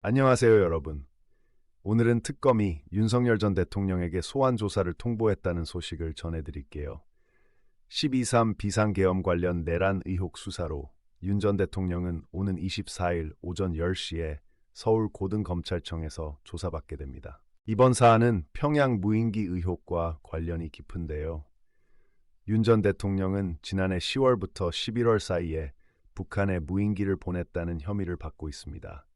안녕하세요, 여러분. 오늘은 특검이 윤석열 전 대통령에게 소환 조사를 통보했다는 소식을 전해드릴게요. 12.3 비상계엄 관련 내란 의혹 수사로 윤 전 대통령은 오는 24일 오전 10시에 서울 고등검찰청에서 조사받게 됩니다. 이번 사안은 평양 무인기 의혹과 관련이 깊은데요. 윤 전 대통령은 지난해 10월부터 11월 사이에 북한에 무인기를 보냈다는 혐의를 받고 있습니다.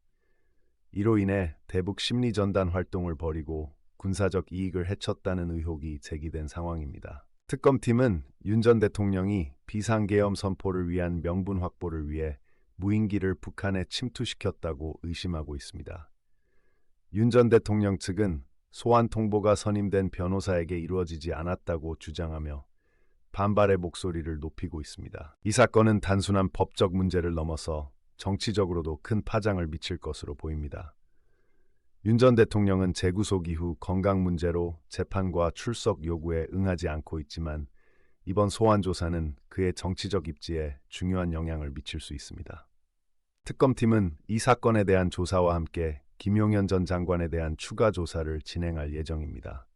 이로 인해 대북 심리전단 활동을 벌이고 군사적 이익을 해쳤다는 의혹이 제기된 상황입니다. 특검팀은 윤 전 대통령이 비상계엄 선포를 위한 명분 확보를 위해 무인기를 북한에 침투시켰다고 의심하고 있습니다. 윤 전 대통령 측은 소환 통보가 선임된 변호사에게 이루어지지 않았다고 주장하며 반발의 목소리를 높이고 있습니다. 이 사건은 단순한 법적 문제를 넘어서 정치적으로도 큰 파장을 미칠 것으로 보입니다. 윤 전 대통령은 재구속 이후 건강 문제로 재판과 출석 요구에 응하지 않고 있지만 이번 소환 조사는 그의 정치적 입지에 중요한 영향을 미칠 수 있습니다. 특검팀은 이 사건에 대한 조사와 함께 김용현 전 장관에 대한 추가 조사를 진행할 예정입니다.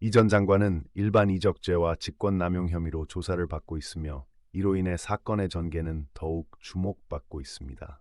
이 전 장관은 일반 이적죄와 직권남용 혐의로 조사를 받고 있으며 이로 인해 사건의 전개는 더욱 주목받고 있습니다.